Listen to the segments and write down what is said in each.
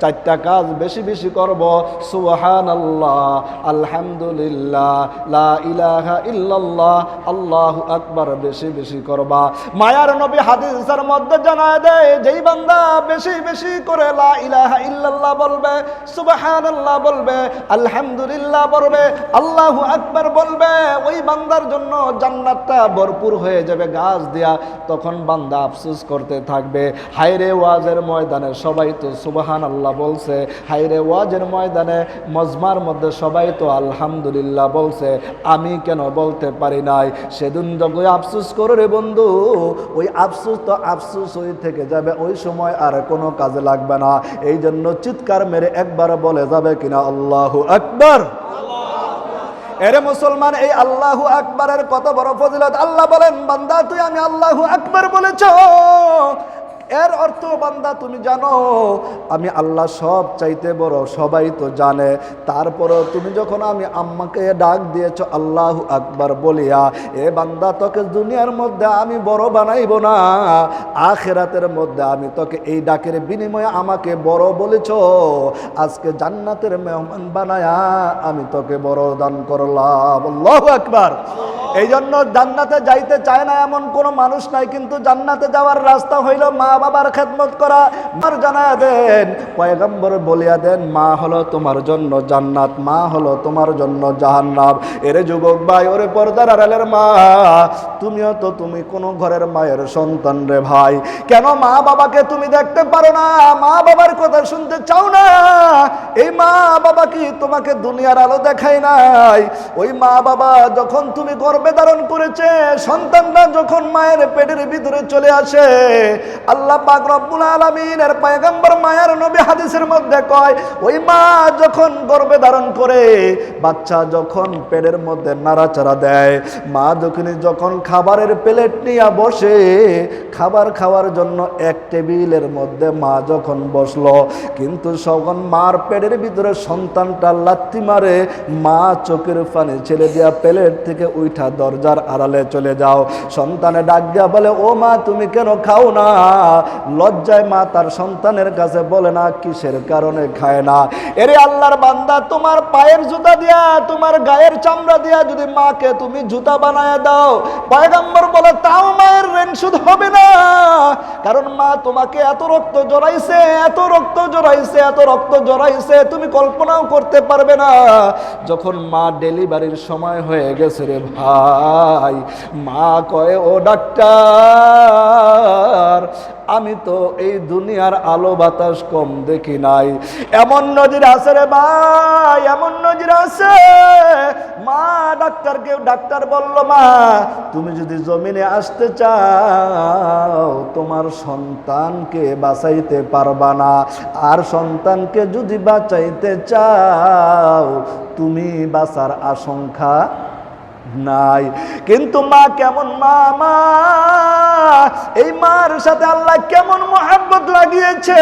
চারটা কাজ বেশি বেশি করব। সুহান আল্লাহ আলহামদুলিল্লাহ ইল্লাল্লাহ, আল্লাহু আকবার বেশি বেশি করবা। মায়ার নবী হাদিসের মধ্যে জানায় দেয়, যেই বান্দা বেশি বেশি করে লা ইলাহা ইল্লাল্লাহ বলবে, সুবহানাল্লাহ বলবে, আলহামদুলিল্লাহ বলবে, আল্লাহু আকবার বলবে, ওই বান্দার জন্য জান্নাতটা ভরপুর হয়ে যাবে গাছ দেয়া। তখন বান্দা আফসোস করতে থাকবে, হায়রে ওয়াজের ময়দানে সবাই তো সুবহান আল্লাহ বলছে, হায়রে ওয়াজের ময়দানে মজমার মধ্যে সবাই তো আলহামদুলিল্লাহ বলছে, আমি কেন বলতে পারি নাই? সেদিন যখন আফসোস করো রে বন্ধু, ওই আফসোস তো আফসোস হয়ে থেকে যাবে, ওই সময় আর কোনো কাজে লাগবে না। এই জন্য চিৎকার মেরে একবার বলে যাবে কিনা আল্লাহ আকবার। এরে মুসলমান, এই আল্লাহু আকবরের কত বড় ফজিলত? আল্লাহ বলেন, বান্দা, তুই আমি আল্লাহু আকবর বলেছ। এর অর্থ বান্দা, তুমি জানো, আমি আল্লাহ সব চাইতে বড়, সবাই তো জানে। তারপরও তুমি যখন আমি আম্মাকে ডাক দিয়েছ, আল্লাহ আকবার বলিয়া, এ বান্দা, তোকে দুনিয়ার মধ্যে আমি বড় বানাইব না, আখেরাতের মধ্যে আমি তোকে এই ডাকের বিনিময়ে আমাকে বড় বলেছ। আজকে জান্নাতের মেহমান বানায়া আমি তোকে বড় দান করলাম। আল্লাহু আকবার। এই জন্য জান্নাতে যাইতে চায় না এমন কোনো মানুষ নাই, কিন্তু জান্নাতে যাওয়ার রাস্তা হইল মা বাবার খেদমত করা। মার জানা দেন, পয়গম্বর বলিয়া দেন, মা হলো তোমার জন্য জান্নাত, মা হলো তোমার জন্য জাহান্নাম। এরে যুবক ভাই, ওরে পর্দার আড়ালের মা, তুমিও তো তুমি কোন ঘরের মায়ের সন্তান রে ভাই। কেন মা বাবাকে তুমি দেখতে পারো না? মা বাবার কথা শুনতে চাও না? এই মা বাবা কি তোমাকে দুনিয়ার আলো দেখায় নাই? ওই মা বাবা যখন তুমি গর্বে ধারণ করেছে। সন্তানরা যখন মায়ের পেটের ভিতরে চলে আসে, আল্লাহ পাক রব্বুল আলামিনের পয়গম্বর মায়ের নবী হাদিসের মধ্যে কয়, ওই মা যখন গর্বে ধারণ করে, বাচ্চা যখন পেটের মধ্যে নাড়াচাড়া দেয়, মা যখনই যখন খাবারের প্লেট নিয়ে বসে, খাবার খাওয়ার জন্য এক টেবিলের মধ্যে মা যখন বসল, কিন্তু যখন মার পেটের ভিতরে সন্তানটা লাত্তি মারে, মা চোখের পানি ছেড়ে দেওয়া প্লেট থেকে উঠা দরজার আড়ালে চলে যাও। সন্তানে ডাক দেওয়া বলে, ও মা, তুমি কেন খাও না? লজ্জায় মা তার সন্তানের কাছে বলে, না, কিসের কারণে খায় না? এরে আল্লাহর বান্দা, তোমার পায়ের জুতা দিয়া, তোমার গায়ের চামড়া দিয়া যদি মাকে তুমি জুতা বানায় দাও, পয়গাম্বর বলে, তাও মায়ের ঋণ শুধ হবে না। কারণ মা তোমাকে এত রক্ত জড়াইছে, এত রক্ত জড়াইছে, এত রক্ত জড়াইছে, তুমি কল্পনাও করতে পারবে না। যখন মা ডেলিভারির সময় হয়ে গেছে রে ভাই মা কয়, ও ডাক্তার, আমি তো এই দুনিয়ার আলো বাতাস কম দেখি নাই। এমন নজির আছে রে ভাই, এমন নজির আছে। মা ডাক্তারকে ডাক্তার বলল, মা, তুমি যদি জমিনে আসতে চাও, তোমার সন্তানকে বাঁচাইতে পারবা না। আর সন্তানকে যদি বাঁচাইতে চাও, তুমি বাঁচার আশঙ্কা নাই। কিন্তু মা কেমন মা মা? এই মার সাথে আল্লাহ কেমন মোহাব্বত লাগিয়েছে?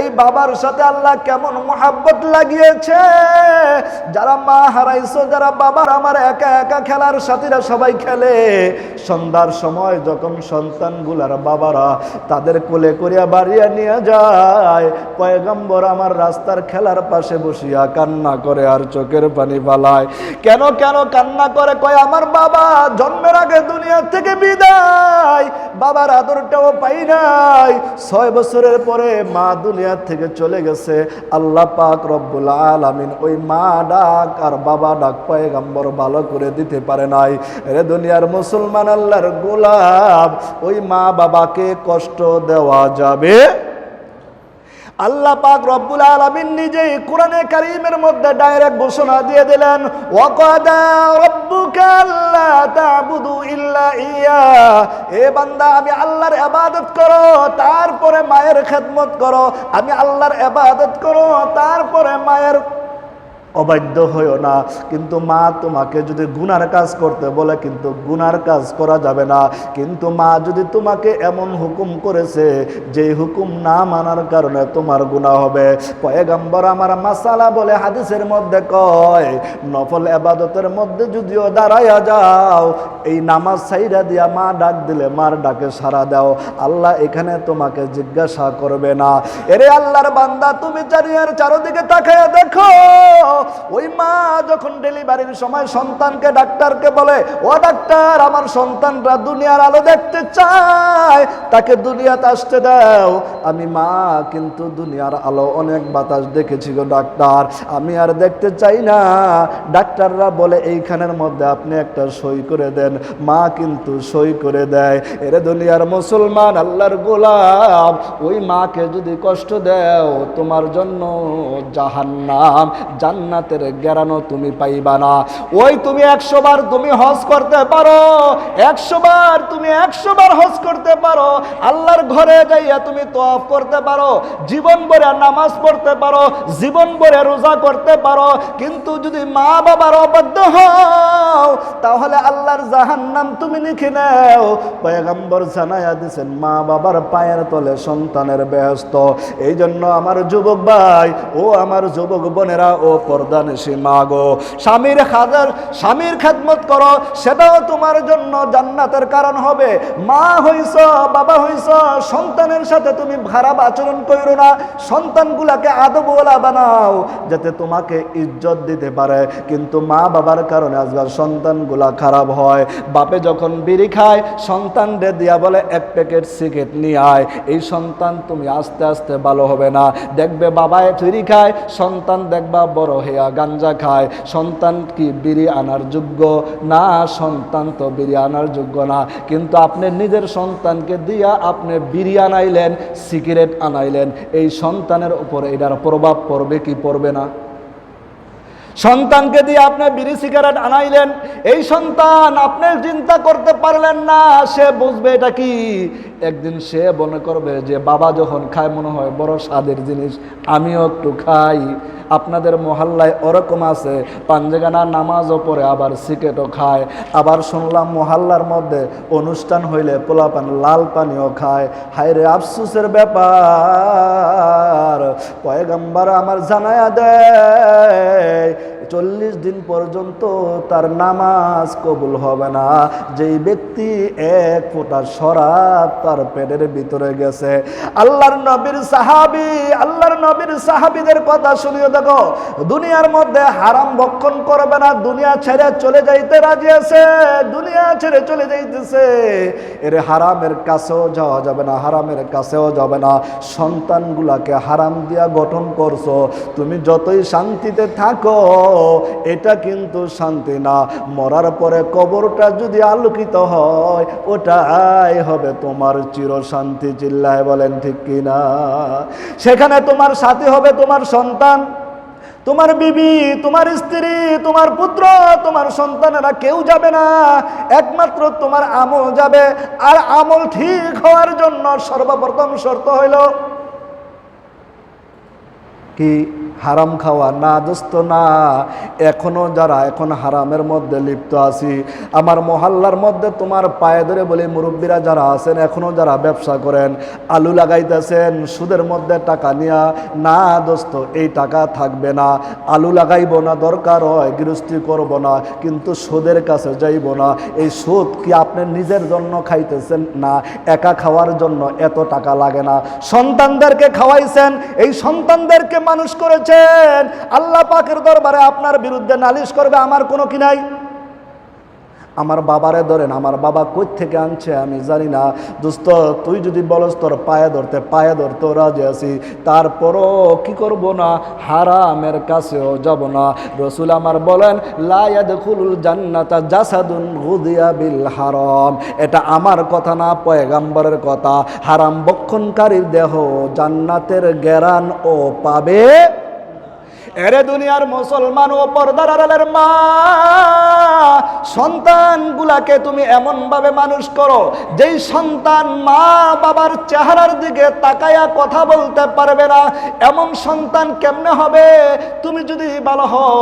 এই বাবার সাথে আল্লাহ কেমন মোহাব্বত লাগিয়েছে? যারা মা হারাইছো, যারা বাবার আমার একা একা খেলার সাথীরা সবাই খেলে, সন্ধ্যার সময় যখন সন্তানগুলার বাবারা তাদের কোলে করিয়া বাড়িয়া নিয়ে যায়, পয়গম্বর আমার রাস্তার খেলার পাশে বসিয়া কান্না করে আর চোখের পানি পালায় কেন কেন কান্না করে? কয়, আমার বাবা জন্মের আগে দুনিয়া থেকে বিদায়। বাবার আদরটাও পাই নাই। ছয় বছরের পরে মা দুনিয়া থেকে চলে গেছে। আল্লাহ পাক রব্বুল আলামিন ওই মা ডাক আর বাবা ডাক পয়গাম্বর ভালো করে দিতে পারে নাই। রে দুনিয়ার মুসলমান আল্লাহর গোলাপ, ওই মা বাবাকে কষ্ট দেওয়া যাবে? আল্লাহ পাক রব্বুল আলামিন নিজেই কোরআনে কারিমের মধ্যে ডাইরেক্ট ঘোষণা দিয়ে দিলেন, ওয়াকাদা রাব্বুকা আল্লাহ তা'বুদু ইল্লা ইয়া। এ বান্দা, আমি আল্লাহর ইবাদত করো, তারপরে মায়ের খেদমত করো। আমি আল্লাহর ইবাদত করো, তারপরে মায়ের অবাধ্য হইও না। কিন্তু মা তোমাকে যদি গুনার কাজ করতে বলে, কিন্তু গুনার কাজ করা যাবে না। কিন্তু মা যদি তোমাকে এমন হুকুম করেছে, যে হুকুম না মানার কারণে তোমার গুনাহ হবে। পয়গাম্বর আমার মাসালা বলে হাদিসের মধ্যে কয়, নফল এবাদতের মধ্যে যদিও দাঁড়াইয়া যাও, এই নামাজ সাইরা দিয়া মা ডাক দিলে মার ডাকে সারা দাও। আল্লাহ এখানে তোমাকে জিজ্ঞাসা করবে না। এরে আল্লাহর বান্দা, তুমি চারিয়ার চারদিকে তাকাইয়া দেখো। ওই মা যখন ডেলিভারির সময় সন্তানকে ডাক্তারকে বলে, ও ডাক্তার, আমার সন্তানরা দুনিয়ার আলো দেখতে চায়, তাকে দুনিয়াতে আসতে দাও। আমি, মা, কিন্তু দুনিয়ার আলো অনেক বাতাস দেখেছি গো ডাক্তার, আমি আর দেখতে চাই না। ডাক্তাররা বলে, এইখানের মধ্যে আপনি একটা সই করে দেন। মা কিন্তু সই করে দেয়। এরে দুনিয়ার মুসলমান, আল্লাহর গোলাম, ওই মাকে যদি কষ্ট দেও, তোমার জন্য জাহান্নাম জান্নাতের গেরানো তুমি পাইবা না। ওই তুমি একশো বার তুমি হজ করতে পারো, একশো বার তুমি একশো বার হজ করতে পারো, আল্লাহর ঘরে যাইয়া তুমি তফ করতে পারো, জীবন ভরে নামাজ পড়তে পারো, জীবন ভরে রোজা করতে পারো, কিন্তু যদি মা বাবার অবাধ্য হও তাহলে আল্লাহর জাহান্নাম তুমি লিখে নাও। পয়গম্বর জানাইয়া দিছেন, মা বাবার পায়ের তলে সন্তানের ব্যস্ত। এই জন্য আমার যুবক ভাই, ও আমার যুবক বোনেরা, ও পর্দানেশী মা গো, স্বামীর খাদার, স্বামীর খেদমত করো। সেটাও তোমার জন্য জান্নাতের কারণ হবে। মা হইছ, বাবা হইছ, সন্তানের সাথে তুমি খারাপ আচরণ করো না। সন্তানগুলাকে আদবওয়ালা বানাও, যাতে তোমাকে ইজ্জত দিতে পারে। কিন্তু মা বাবার কারণে আজকাল সন্তানগুলা খারাপ হয়। বাপে যখন বিড়ি খায় সন্তানরে দিয়া বলে, এক প্যাকেট সিগারেট নিয়ে আয়। এই সন্তান তুমি আস্তে আস্তে ভালো হবে না। দেখবে বাবায় বিড়ি খায়, সন্তান দেখবা বড় হেয়া গাঞ্জা খায়। সন্তান কি বিড়ি আনার যোগ্য? না, সন্তান তো বিড়ি আনার যোগ্য না। কিন্তু আপনি নিজের সন্তানকে দিয়া আপনি বিড়ি আনাইলেন, সিগারেট আনাইলেন। এই সন্তানের উপর এটার প্রভাব পড়বে কি পড়বে না? সন্তানকে দিয়ে আপনি বিড়ি সিগারেট আনাইলেন, এই সন্তান আপনি চিন্তা করতে পারলেন না, সে বুঝবে এটা কি? একদিন সে মনে করবে যে বাবা যখন খায়, মনে হয় বড় স্বাদের জিনিস, আমিও একটু খাই। আপনাদের মহল্লায় ওরকম আছে, পাঞ্জেগানা নামাজও পড়ে, আবার সিকেটও খায়। আবার শুনলাম মহল্লার মধ্যে অনুষ্ঠান হইলে পোলাপান লাল পানিও খায়। হায়রে আফসুসের ব্যাপার, পয়গাম্বার আমার জানায়া দেয়, চল্লিশ দিন পর্যন্ত তার নামাজ কবুল হবে না। যেই ব্যক্তি এক ফোঁটা শরাব তার পেটের ভিতরে গেছে। আল্লাহর নবীর সাহাবি, আল্লাহর নবীর সাহাবিদের কথা শুনিয়ে দেখো। দুনিয়ার মধ্যে হারাম ভক্ষণ করবে না, দুনিয়া ছেড়ে চলে যাইতে রাজি আছে, দুনিয়া ছেড়ে চলে যাইতেছে। এর হারামের কাছেও যাওয়া যাবে না, হারামের কাছেও যাবে না। সন্তানগুলাকে হারাম দিয়া গঠন করছ, তুমি যতই শান্তিতে থাকো, এটা কিন্তু শান্তি না। মরার পরে কবরটা যদি আলোকিত হয়, ওটাই হবে তোমার চির শান্তি চিল্লায় বলেন, ঠিক কিনা? সেখানে তোমার সাথী হবে তোমার সন্তান, তোমার বিবি, তোমার স্ত্রী, তোমার পুত্র, তোমার সন্তানেরা কেউ যাবে না, একমাত্র তোমার আমল যাবে, আর আমল ঠিক হওয়ার জন্য সর্বপ্রথম শর্ত হইল কি? হারাম খাওয়া না, দোস্ত, না। এখনও যারা এখন হারামের মধ্যে লিপ্ত আছি, আমার মহল্লার মধ্যে তোমার পায়ে ধরে বলি মুরব্বীরা যারা আছেন, এখনও যারা ব্যবসা করেন, আলু লাগাইতেছেন, সুদের মধ্যে টাকা নিয়া, না, দোস্ত, এই টাকা থাকবে না। আলু লাগাইব না, দরকার হয়, গৃহস্থী করব না, কিন্তু সুদের কাছে যাইব না। এই সুদ কি আপনি নিজের জন্য খাইতেছেন? না, একা খাওয়ার জন্য এত টাকা লাগে না। সন্তানদেরকে খাওয়াইছেন, এই সন্তানদেরকে মানুষ করেছেন আল্লাহ পাকের দরবারে আপনার বিরুদ্ধে নালিশ করবে, আমার কোনো কি নাই? আমার বাবারে ধরেন, আমার বাবা কই থেকে আনছে আমি জানি না। দোস্ত, তুই যদি বলস তোর পায়ে ধরতে পায়ে ধরতে রাজি আছি। তারপরও কি করব না? হারামের কাছেও যাব না। রসুল আমার বলেন লায়াদ খুলুল জান্নাতা জাসাদুন হুদিয়া বিল হারাম। এটা আমার কথা না, পয়গাম্বরের কথা। হারাম বক্ষণকারীর দেহ জান্নাতের জ্ঞান ও পাবে এরে দুনিয়ার মুসলমান ও পর্দার আড়ালের মা, সন্তানগুলাকে তুমি এমন ভাবে মানুষ করো, যেই সন্তান মা বাবার চেহারার দিকে তাকায়া কথা বলতে পারবে না। এমন সন্তান কেমনে হবে? তুমি যদি ভালো হও,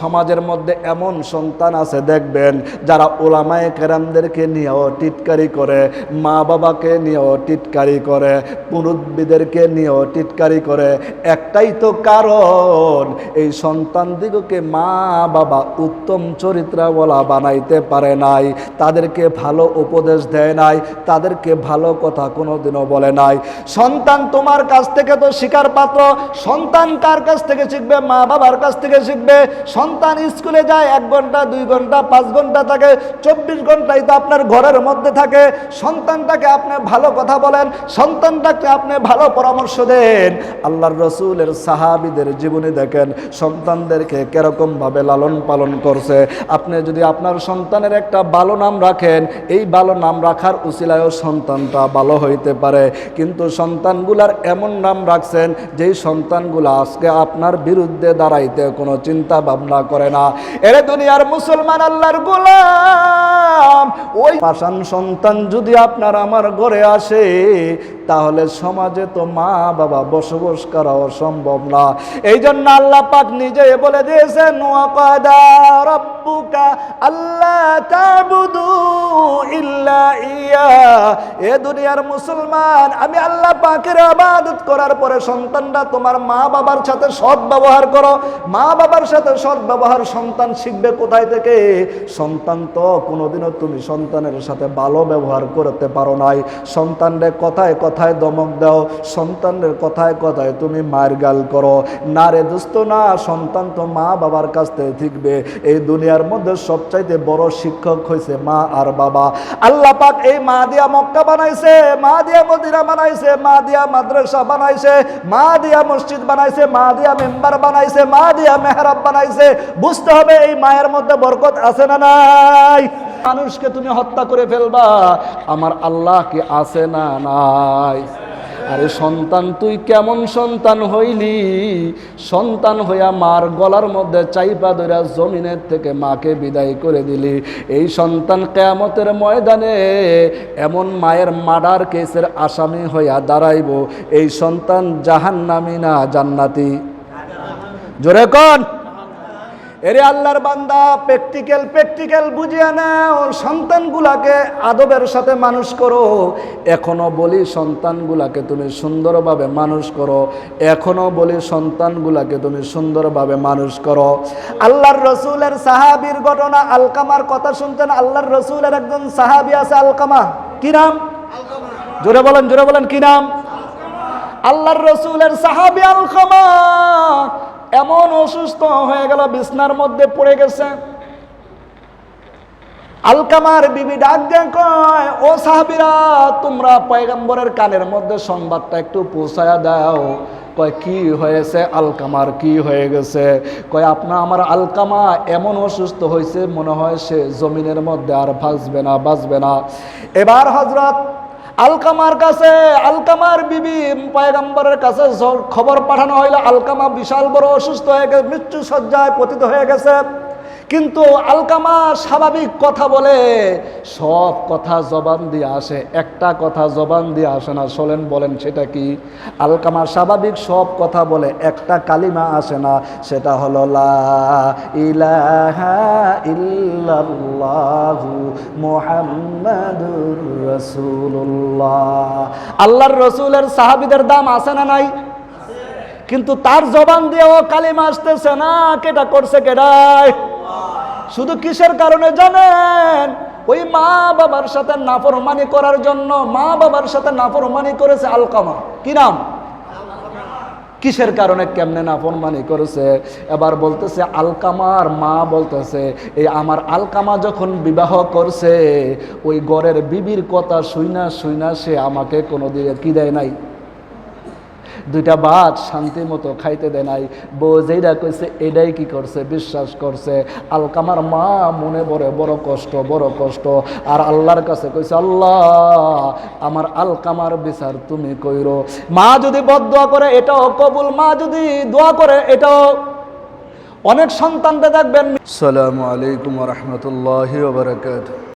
সমাজের মধ্যে এমন সন্তান আছে দেখবেন, যারা ওলামায় কেরামদেরকে নিয়েও টিটকারি করে, মা বাবাকে নিয়েও টিটকারি করে, মুরব্বীদেরকে নিয়েও টিটকারি করে। একটাই তো কারণ এই সন্তান দিগকে মা, বাবা উত্তম চরিত্রাবলা বানাইতে পারে নাই, তাদেরকে ভালো উপদেশ দেয় নাই, তাদেরকে ভালো কথা কোনোদিনও বলে নাই। সন্তান তোমার কাছ থেকে তো শিকার পাত্র, সন্তান কার কাছ থেকে শিখবে, মা বাবার কাছ থেকে শিখবে? সন্তান স্কুলে যায় এক ঘণ্টা, দুই ঘণ্টা, পাঁচ ঘণ্টা থাকে, চব্বিশ ঘন্টাই তো আপনার ঘরের মধ্যে থাকে। সন্তানটাকে আপনি ভালো কথা বলেন, সন্তানটাকে আপনি ভালো পরামর্শ দেন। আল্লাহর রসুলের সাহাবিদের জীবনে সন্তানদেরকে কীরকম ভাবে লালন পালন করছে। আপনি যদি আপনার সন্তানের একটা ভালো নাম রাখেন, এই ভালো নাম রাখার উচিলায়ও সন্তানটা ভালো হইতে পারে। কিন্তু সন্তানগুলার এমন নাম রাখছেন, যেই সন্তানগুলো আজকে আপনার বিরুদ্ধে দাঁড়াইতে কোনো চিন্তা ভাবনা করে না। এরে দুনিয়ার মুসলমান আল্লাহর গোলাম, ওই পাষাণ সন্তান যদি আপনার আমার ঘরে আসে তাহলে সমাজে তো মা বাবা বসবাস করা সম্ভব না। এই জন্য আল্লাহ পাক নিজে বলে দিয়েছেন এ দুনিয়ার মুসলমান, আমি আল্লাহ পাকের ইবাদত করার পরে সন্তানরা তোমার মা বাবার সাথে সৎ ব্যবহার করো। মা বাবার সাথে সৎ ব্যবহার সন্তান শিখবে কোথায় থেকে? সন্তান তো কোনোদিনও তুমি সন্তানের সাথে ভালো ব্যবহার করতে পারো নাই। সন্তানদের কথায় কথায় দমক দাও, সন্তানের কথায় কথায় তুমি মার গাল করো। না রে দোস্ত, না সন্তান তো মা বাবার কাছ থেকে শিখবে। এই দুনিয়ার মধ্যে সবচাইতে বড় শিক্ষক হয়েছে মা আর বাবা। আল্লাহ পাক এই মা দিয়া মক্কা বানাইছে, মা দিয়া মদিনা বানাইছে, মা দিয়া মাদ্রাসা বানাইছে, মা দিয়া মসজিদ বানাইছে, মা দিয়া মেম্বার বানাইছে, মা দিয়া মেহরাব বানাইছে। বুঝতে হবে এই মায়ের মধ্যে বরকত আছে না নাই? মানুষকে তুমি হত্যা করে ফেলবা। আমার আল্লাহ কি আছে না নাই আরে সন্তান, তুই কেমন সন্তান হইলি? সন্তান হইয়া মার গলার মধ্যে চাইপা ধরা জমিনের থেকে মাকে বিদায় করে দিলি। এই সন্তান কেয়ামতের ময়দানে এমন মায়ের মার্ডার কেসের আসামি হইয়া দাঁড়াইব। এই সন্তান জাহান্নামি না জান্নাতি? জোরে কন। এরে আল্লাহর বান্দা প্র্যাকটিক্যাল প্র্যাকটিক্যাল বুঝিয়ে নাও সন্তানগুলাকে আদবের সাথে মানুষ করো। এখনও বলি সন্তানগুলাকে তুমি সুন্দরভাবে মানুষ করো। এখনও বলি সন্তানগুলাকে তুমি সুন্দরভাবে মানুষ করো। আল্লাহর রসুলের সাহাবির ঘটনা আলকামার কথা শুনতেন আল্লাহর রসুলের একজন সাহাবি আছে আলকামা। কি নাম? জোরে বলেন জোরে বলেন কি নাম? আল্লাহর রসুলের সাহাবি আলকামা। এমন অসুস্থ হয়ে গেল, বিছনার মধ্যে পড়ে গেছে। আলকামার বিবি ডাক কয়, ও সাহাবিরা, তোমরা পয়গম্বরের কানের মধ্যে সংবাদটা একটু পৌঁছায়া দাও। কয়, কি হয়েছে? আলকামার কি হয়ে গেছে? কয় আপনার আমার আলকামা এমন অসুস্থ হয়েছে মনে হয় সে জমিনের মধ্যে আর বাঁচবে না বাঁচবে না। এবার হজরত আলকামার কাছে, আলকামার বিবি পায়গাম্বরের কাছে খবর পাঠানো হইল। আলকামা বিশাল বড় অসুস্থ হয়ে গেছে মৃত্যু সজ্জায় পতিত হয়ে গেছে। কিন্তু আলকামা স্বাভাবিক কথা বলে, সব কথা জবান দিয়ে আসে, একটা কথা জবান দিয়ে আসে না। শোলেন বলেন সেটা কি? আলকামা স্বাভাবিক সব কথা বলে, একটা কালিমা আসে না, সেটা হলো রাসূলুল্লাহ। আল্লাহর রসুলের সাহাবীদের দাম আছে না নাই? কিন্তু তার জবান দিয়েও কালিমা আসতেছে না, কেটা করছে কেডায় শুধু কিসের কারণে জানেন? ওই মা বাবার সাথে নাফরমানি করার জন্য মা বাবার সাথে নাফরমানি করেছে আলকামা কি নাম? কিসের কারণে কেমনে নাফরমানি করেছে? এবার বলতেছে আলকামার মা বলতেছে, এই আমার আলকামা যখন বিবাহ করছে, ওই গড়ের বিবির কথা শুইনা শুইনা সে আমাকে কোনো দিকে কি দেয় নাই? দুইটা ভাত শান্তি মতো খাইতে দেয় নাই। বউ যেইটা কইছে এটাই কি করছে? বিশ্বাস করছে। আলকামার মা মনে বড় বড় কষ্ট বড় কষ্ট। আর আল্লাহর কাছে কইছে, আল্লাহ, আমার আলকামার বিচার তুমি কইরো। মা যদি বদোয়া করে, এটাও কবুল। মা যদি দোয়া করে, এটাও। অনেক সন্তানরা দেখবেন সালামু আলাইকুম রহমতুল্লাহ